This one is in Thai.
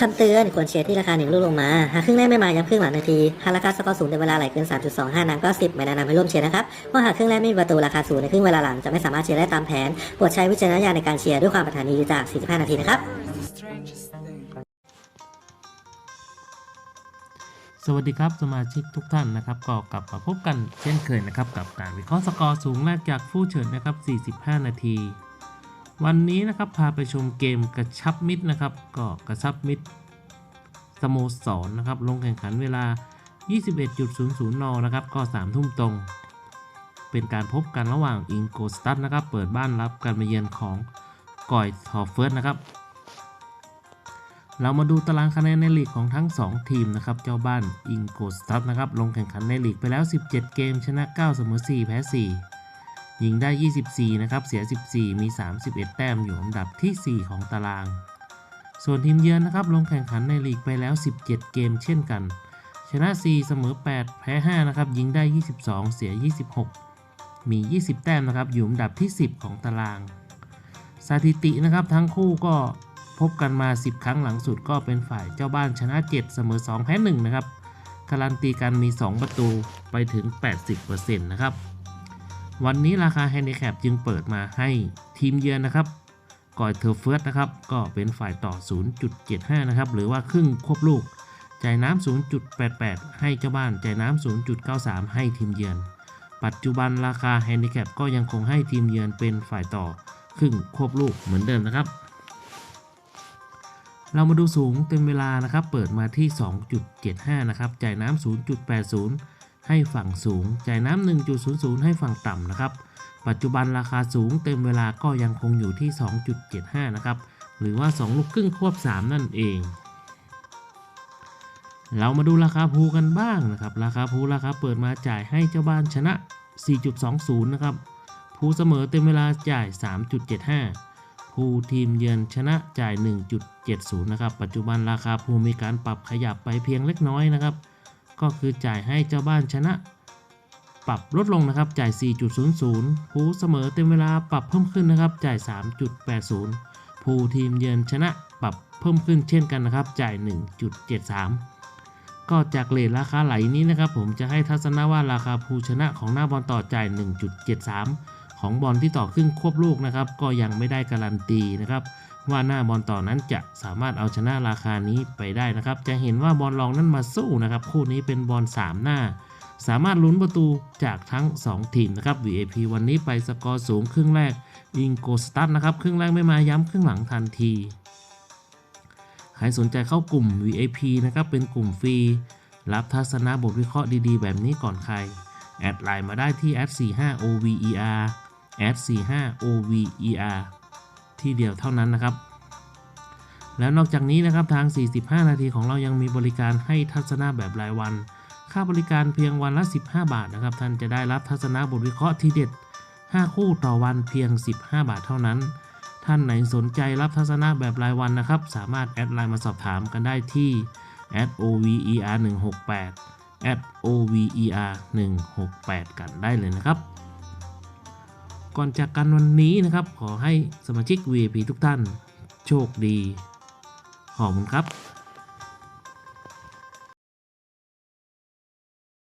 คำเตือนควรเชียร์ที่ราคาหนึ่งลูกลงมา หากครึ่งแรกไม่มาย้ำครึ่งหลังนาที หากราคาสกอร์สูงในเวลาไหลเกิน 3.25นังก็ 10 ไม่แนะนำให้ร่วมเชียร์นะครับเพราะหากครึ่งแรกไม่มีประตูราคาสูงในครึ่งเวลาหลังจะไม่สามารถเชียร์ได้ตามแผนโปรดใช้วิจารณญาณในการเชียร์ด้วยความปรารถนาดีจาก 45 นาทีนะครับ สวัสดีครับสมาชิกทุกท่านนะครับก็กลับมาพบกันเช่นเคยนะครับกับการวิเคราะห์สกอร์สูงแรกจากผู้เฉินนะครับ 45 นาที วันนี้นะครับพาไปชมเกมกระชับมิตรนะครับ ก็กระชับมิตรสโมสรนนะครับ ลงแข่งขันเวลา 21.00 น นะครับ ก็ 3 ทุ่มตรง เป็นการพบกันระหว่างอิงโกสตัดนะครับ เปิดบ้านรับการมาเยือนของกอยทอเฟิร์สนะครับ เรามาดูตารางคะแนนในลีกของทั้ง 2 ทีมนะครับ เจ้าบ้านอิงโกสตัดนะครับ ลงแข่งขันในลีกไปแล้ว 17 เกม ชนะ 9 เสมอ 4 แพ้ 4 ยิงได้ 24 นะครับ เสีย 14 มี 31 แต้มอยู่อันดับที่ 4 ของตาราง ส่วนทีมเยือนนะครับ ลงแข่งขันในลีกไปแล้ว 17 เกมเช่นกัน ชนะ 4 เสมอ 8 แพ้ 5 นะครับ ยิงได้ 22 เสีย 26 มี 20 แต้มนะครับ อยู่อันดับที่ 10 ของตาราง สถิตินะครับทั้งคู่ก็พบกันมา 10 ครั้งหลังสุดก็เป็นฝ่ายเจ้าบ้านชนะ 7 เสมอ 2 แพ้ 1 นะครับ การันตีกันมี 2 ประตูไปถึง 80%นะครับ วันนี้ราคาแฮนดิแคปจึงเปิดมาให้ทีมเยือนนะครับก่อยเทอร์เฟิร์สนะครับ ก็เป็นฝ่ายต่อ 0.75 นะครับ หรือว่าครึ่งควบลูกจ่ายน้ำ 0.88 ให้เจ้าบ้านจ่ายน้ำ 0.93 ให้ทีมเยือน ปัจจุบันราคาแฮนดิแคปก็ยังคงให้ทีมเยือนเป็นฝ่ายต่อครึ่งควบลูกเหมือนเดิมนะครับ เรามาดูสูงเต็มเวลานะครับ เปิดมาที่ 2.75 นะครับ จ่ายน้ำ 0.80 ให้ฝั่งสูง จ่ายน้ำ1.00 ให้ฝั่งต่ำนะครับ ปัจจุบันราคาสูงเต็มเวลาก็ยังคงอยู่ที่ 2.75 นะครับ หรือว่า 2 ลูกครึ่งควบ 3 นั่นเอง เรามาดูราคาภูกันบ้างนะครับ ราคาภูราคาเปิดมาจ่ายให้เจ้าบ้านชนะ 4.20 นะครับภูเสมอเต็มเวลาจ่าย 3.75 ภูทีมเยือนชนะจ่าย 1.70 นะครับ ปัจจุบันราคาภูมีการปรับขยับไปเพียงเล็กน้อยนะครับ ก็คือจ่ายให้เจ้าบ้านชนะ ปรับลดลงนะครับ จ่าย 4.00ภูเสมอเต็มเวลาปรับเพิ่มขึ้นนะครับ จ่าย 3.80ภูทีมเยือนชนะปรับเพิ่มขึ้นเช่นกันนะครับ จ่าย 1.73 ก็จากเลทราคาไหลนี้นะครับ ผมจะให้ทัศนะว่าราคาภูชนะของหน้าบอลต่อจ่าย 1.73 ของบอลที่ต่อครึ่งควบลูกนะครับ ก็ยังไม่ได้การันตีนะครับ ว่าหน้าบอลต่อนั้นจะสามารถเอาชนะราคานี้ไปได้นะครับ จะเห็นว่าบอลรองนั้นมาสู้นะครับ คู่นี้เป็นบอล3 หน้า สามารถลุ้นประตูจากทั้ง 2 ทีมนะครับ VAP วันนี้ไปสกอร์สูงครึ่งแรกอิงโกสตัดนะครับครึ่งแรกไม่มาย้ำครึ่งหลังทันทีใครสนใจเข้ากลุ่ม VIP นะครับเป็นกลุ่มฟรีรับทัศนะบทวิเคราะห์ดีๆ แบบนี้ก่อนใคร แอดไลน์มาได้ที่ @45OVER @45OVER ที่เดียวเท่านั้นนะครับ แล้วนอกจากนี้นะครับทาง 45 นาทีของเรายังมีบริการให้ทัศนะแบบรายวัน ค่าบริการเพียงวันละ 15 บาทนะครับ ท่านจะได้รับทัศนะบทวิเคราะห์ทีเด็ด 5 คู่ต่อวันเพียง 15 บาทเท่านั้น ท่านไหนสนใจรับทัศนะแบบรายวันนะครับ สามารถแอดไลน์มาสอบถามกันได้ที่ @over 168 @over 168 กันได้เลยนะครับ ก่อนจากกันวันนี้นะครับ ขอให้สมาชิก VIP ทุกท่าน โชคดี ขอบคุณครับ